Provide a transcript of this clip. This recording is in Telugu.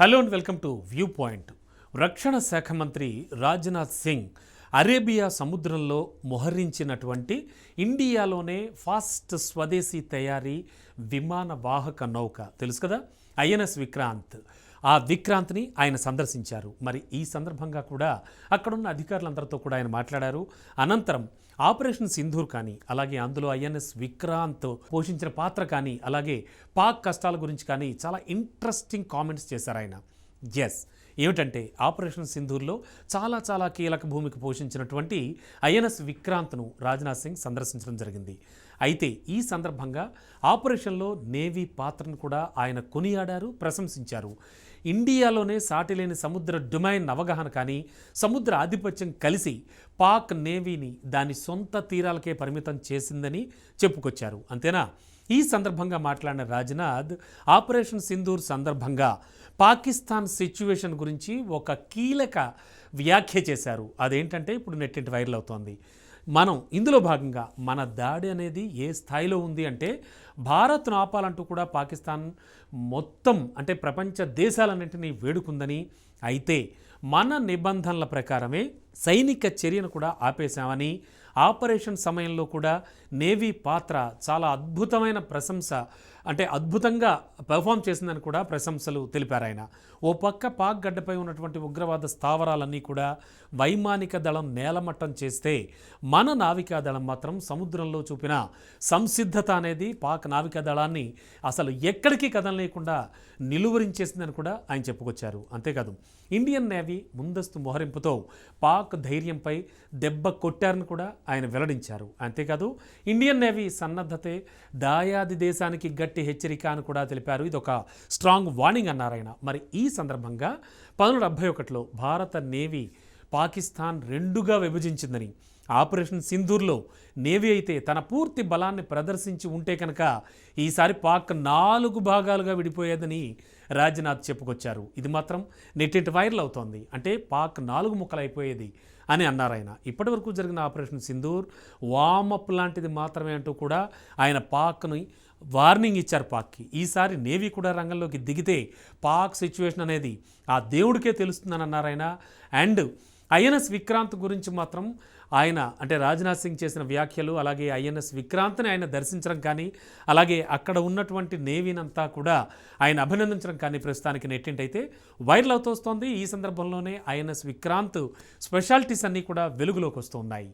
Hello and welcome to view point రక్షణ శాఖ మంత్రి రాజ్నాథ్ సింగ్ అరేబియా సముద్రంలో మొహరించినటువంటి ఇండియాలోనే ఫాస్ట్ స్వదేశీ తయారీ విమాన వాహక నౌక. తెలుసు కదా? ఐఎన్ఎస్ విక్రాంత్. ఆ విక్రాంత్ని ఆయన సందర్శించారు. మరి ఈ సందర్భంగా కూడా అక్కడున్న అధికారులందరితో కూడా ఆయన మాట్లాడారు. అనంతరం ఆపరేషన్ సింధూర్ కానీ అలాగే అందులో ఐఎన్ఎస్ విక్రాంత్ పోషించిన పాత్ర కానీ అలాగే పాక్ కష్టాల గురించి కానీ చాలా ఇంట్రెస్టింగ్ కామెంట్స్ చేశారు ఆయన. ఎస్ ఏమిటంటే ఆపరేషన్ సింధూర్లో చాలా చాలా కీలక భూమికి పోషించినటువంటి ఐఎన్ఎస్ విక్రాంత్ను రాజ్నాథ్ సింగ్ సందర్శించడం జరిగింది. అయితే ఈ సందర్భంగా ఆపరేషన్లో నేవీ పాత్రను కూడా ఆయన కొనియాడారు ప్రశంసించారు. ఇండియాలోనే సాటిలేని సముద్ర డొమైన్ అవగాహన కానీ సముద్ర ఆధిపత్యం కలిసి పాక్ నేవీని దాని సొంత తీరాలకే పరిమితం చేసిందని చెప్పుకొచ్చారు. అంతేనా? ఈ సందర్భంగా మాట్లాడిన రాజ్నాథ్ ఆపరేషన్ సింధూర్ సందర్భంగా పాకిస్తాన్ సిచ్యువేషన్ గురించి ఒక కీలక వ్యాఖ్య చేశారు. అదేంటంటే ఇప్పుడు నెట్టింటి వైరల్ అవుతోంది. మనం ఇందులో భాగంగా మన దాడి అనేది ఏ స్థాయిలో ఉంది అంటే భారత్ను ఆపాలంటూ కూడా పాకిస్తాన్ మొత్తం అంటే ప్రపంచ దేశాలన్నింటినీ వేడుకుందని అయితే మన నిబంధనల ప్రకారమే సైనిక చర్యను కూడా ఆపేశామని ఆపరేషన్ సమయంలో కూడా నేవీ పాత్ర చాలా అద్భుతమైన ప్రశంస అంటే అద్భుతంగా పెర్ఫామ్ చేసిందని కూడా ప్రశంసలు తెలిపారు ఆయన. ఓ పక్క పాక్ గడ్డపై ఉన్నటువంటి ఉగ్రవాద స్థావరాలన్నీ కూడా వైమానిక దళం నేలమట్టం చేస్తే మన నావికా దళం మాత్రం సముద్రంలో చూపిన సంసిద్ధత అనేది పాక్ నావికా దళాన్ని అసలు ఎక్కడికి కదలలేకుండా నిలువరించేసిందని కూడా ఆయన చెప్పుకొచ్చారు. అంతేకాదు ఇండియన్ నేవీ ముందస్తు మోహరింపుతో పాక్ ధైర్యంపై దెబ్బ కొట్టారని కూడా ఆయన వెల్లడించారు. అంతేకాదు ఇండియన్ నేవీ సన్నద్ధతే దాయాది దేశానికి గట్టి హెచ్చరిక అని కూడా తెలిపారు. ఇది ఒక స్ట్రాంగ్ వార్నింగ్ అన్నారాయన మరి ఈ సందర్భంగా పంతొమ్మిది డెబ్బై ఒకటిలో భారత నేవీ పాకిస్తాన్ రెండుగా విభజించిందని ఆపరేషన్ సింధూర్లో నేవీ అయితే తన పూర్తి బలాన్ని ప్రదర్శించి ఉంటే కనుక ఈసారి పాక్ నాలుగు భాగాలుగా విడిపోయేదని రాజ్నాథ్ చెప్పుకొచ్చారు. ఇది మాత్రం నెట్టింటి వైరల్ అవుతోంది. అంటే పాక్ నాలుగు ముక్కలు అయిపోయేది అని అన్నారు ఆయన. ఇప్పటివరకు జరిగిన ఆపరేషన్ సింధూర్ వామప్ లాంటిది మాత్రమే అంటూ కూడా ఆయన పాక్ని వార్నింగ్ ఇచ్చారు పాక్కి. ఈసారి నేవీ కూడా రంగంలోకి దిగితే పాక్ సిచ్యువేషన్ అనేది ఆ దేవుడికే తెలుస్తుందని అన్నారు ఆయన. అండ్ ఐఎన్ఎస్ విక్రాంత్ గురించి మాత్రం ఆయన అంటే రాజ్నాథ్ సింగ్ చేసిన వ్యాఖ్యలు అలాగే ఐఎన్ఎస్ విక్రాంత్ని ఆయన దర్శించడం కానీ అలాగే అక్కడ ఉన్నటువంటి నేవీనంతా కూడా ఆయన అభినందించడం కానీ ప్రస్తుతానికి నెట్టింటైతే వైరల్ అవుతూ వస్తోంది ఈ సందర్భంలోనే ఐఎన్ఎస్ విక్రాంత్ స్పెషాలిటీస్ అన్నీ కూడా వెలుగులోకి వస్తున్నాయి.